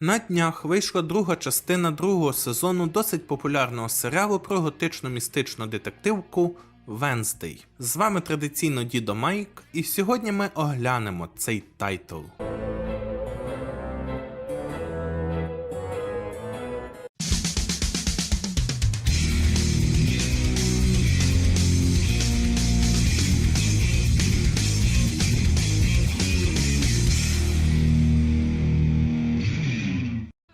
На днях вийшла друга частина другого сезону досить популярного серіалу про готичну містичну детективку Венздей. З вами традиційно Дідо Майк, і сьогодні ми оглянемо цей тайтл.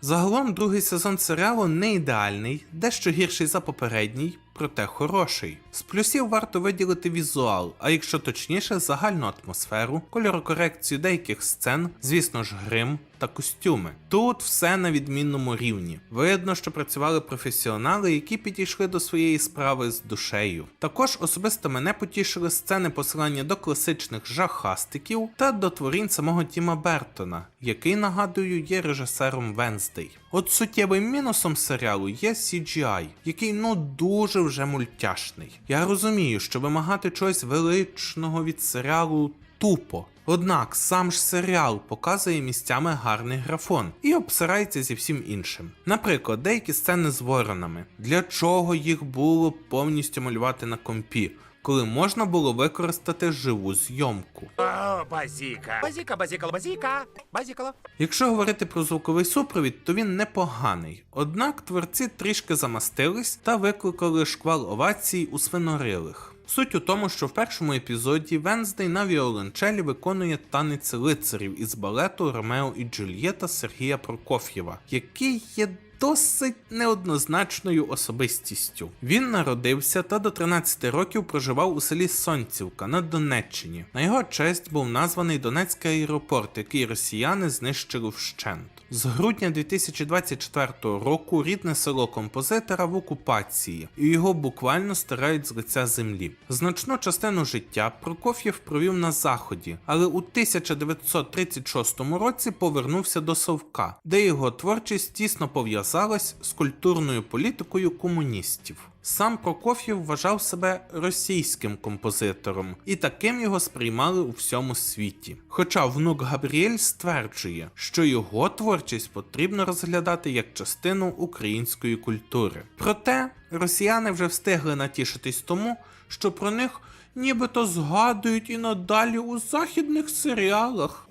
Загалом другий сезон серіалу не ідеальний, дещо гірший за попередній, проте хороший. З плюсів варто виділити візуал, а якщо точніше, загальну атмосферу, кольорокорекцію деяких сцен, звісно ж, грим та костюми. Тут все на відмінному рівні. Видно, що працювали професіонали, які підійшли до своєї справи з душею. Також особисто мене потішили сцени посилання до класичних жахастиків та до творінь самого Тіма Бертона, який, нагадую, є режисером Венздей. От суттєвим мінусом серіалу є CGI, який ну дуже вже мультяшний. Я розумію, що вимагати чогось величного від серіалу тупо. Однак сам ж серіал показує місцями гарний графон і обсирається зі всім іншим. Наприклад, деякі сцени з воронами. Для чого їх було повністю малювати на компі, коли можна було використати живу зйомку? О, базіка. Базіка, базікало, базіка. Базікало. Якщо говорити про звуковий супровід, то він непоганий. Однак творці трішки замастились та викликали шквал овацій у свинорилих. Суть у тому, що в першому епізоді Венздей на віолончелі виконує танець лицарів із балету Ромео і Джульєта Сергія Прокоф'єва, який є досить неоднозначною особистістю. Він народився та до 13 років проживав у селі Сонцівка на Донеччині. На його честь був названий Донецький аеропорт, який росіяни знищили вщент. З грудня 2024 року рідне село композитора в окупації, і його буквально стирають з лиця землі. Значну частину життя Прокоф'єв провів на заході, але у 1936 році повернувся до Совка, де його творчість тісно пов'язалась з культурною політикою комуністів. Сам Прокоф'єв вважав себе російським композитором, і таким його сприймали у всьому світі. Хоча внук Габріель стверджує, що його творчість потрібно розглядати як частину української культури. Проте росіяни вже встигли натішитись тому, що про них нібито згадують і надалі у західних серіалах.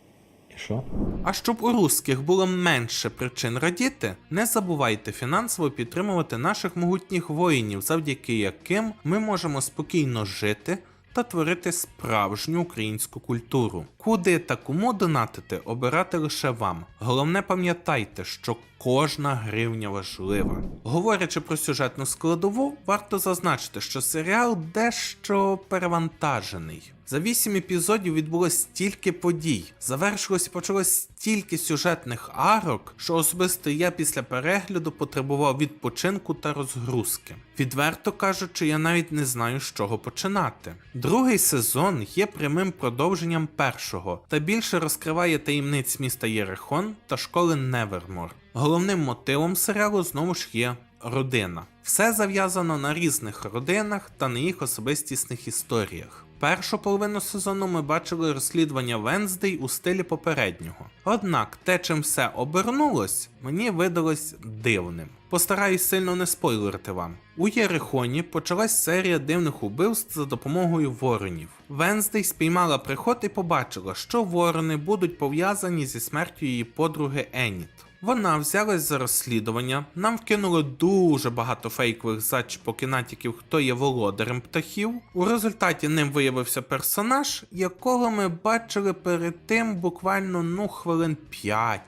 Що? А щоб у русських було менше причин радіти, не забувайте фінансово підтримувати наших могутніх воїнів, завдяки яким ми можемо спокійно жити та творити справжню українську культуру. Куди та кому донатити, обирати лише вам. Головне пам'ятайте, що кожна гривня важлива. Говорячи про сюжетну складову, варто зазначити, що серіал дещо перевантажений. За вісім епізодів відбулось стільки подій, завершилось і почалось стільки сюжетних арок, що особисто я після перегляду потребував відпочинку та розгрузки. Відверто кажучи, я навіть не знаю, з чого починати. Другий сезон є прямим продовженням першого та більше розкриває таємниць міста Єрехон та школи Невермор. Головним мотивом серіалу знову ж є родина. Все зав'язано на різних родинах та на їх особистісних історіях. Першу половину сезону ми бачили розслідування Венздей у стилі попереднього. Однак те, чим все обернулось, мені видалось дивним. Постараюсь сильно не спойлерити вам. У Єрихоні почалась серія дивних убивств за допомогою воронів. Венздей спіймала приход і побачила, що ворони будуть пов'язані зі смертю її подруги Еніт. Вона взялась за розслідування, нам вкинули дуже багато фейкових зачіпок і натяків, хто є володарем птахів. У результаті ним виявився персонаж, якого ми бачили перед тим буквально ну хвилин 5.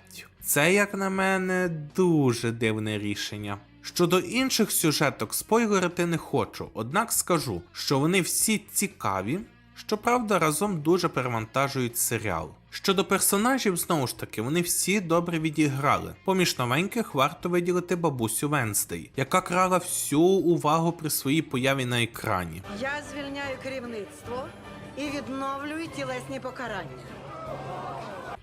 Це, як на мене, дуже дивне рішення. Щодо інших сюжеток спойлерити не хочу, однак скажу, що вони всі цікаві, щоправда, разом дуже перевантажують серіал. Щодо персонажів, знову ж таки, вони всі добре відіграли. Поміж новеньких варто виділити бабусю Венстей, яка крала всю увагу при своїй появі на екрані. Я звільняю керівництво і відновлюю тілесні покарання.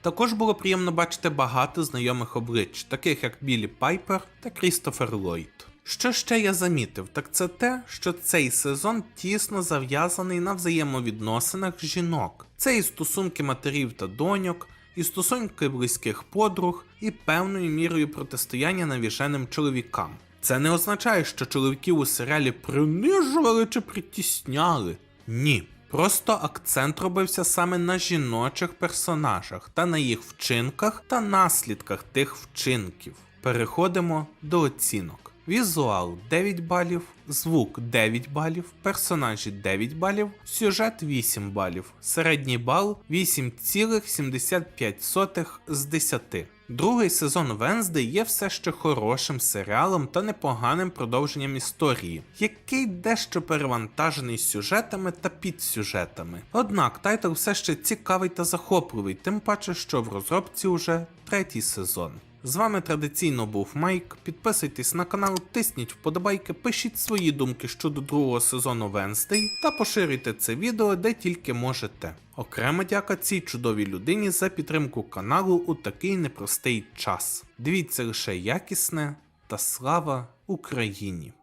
Також було приємно бачити багато знайомих облич, таких як Білі Пайпер та Крістофер Ллойд. Що ще я замітив, так це те, що цей сезон тісно зав'язаний на взаємовідносинах жінок. Це і стосунки матерів та доньок, і стосунки близьких подруг, і певною мірою протистояння навіженим чоловікам. Це не означає, що чоловіків у серіалі принижували чи притісняли. Ні. Просто акцент робився саме на жіночих персонажах та на їх вчинках та наслідках тих вчинків. Переходимо до оцінок. Візуал 9 балів, звук 9 балів, персонажі 9 балів, сюжет 8 балів, середній бал 8,75 з 10. Другий сезон Венздей є все ще хорошим серіалом та непоганим продовженням історії, який дещо перевантажений сюжетами та підсюжетами. Однак тайтл все ще цікавий та захопливий, тим паче, що в розробці уже третій сезон. З вами традиційно був Майк. Підписуйтесь на канал, тисніть вподобайки, пишіть свої думки щодо другого сезону Венстей та поширюйте це відео де тільки можете. Окрема дяка цій чудовій людині за підтримку каналу у такий непростий час. Дивіться лише якісне та слава Україні!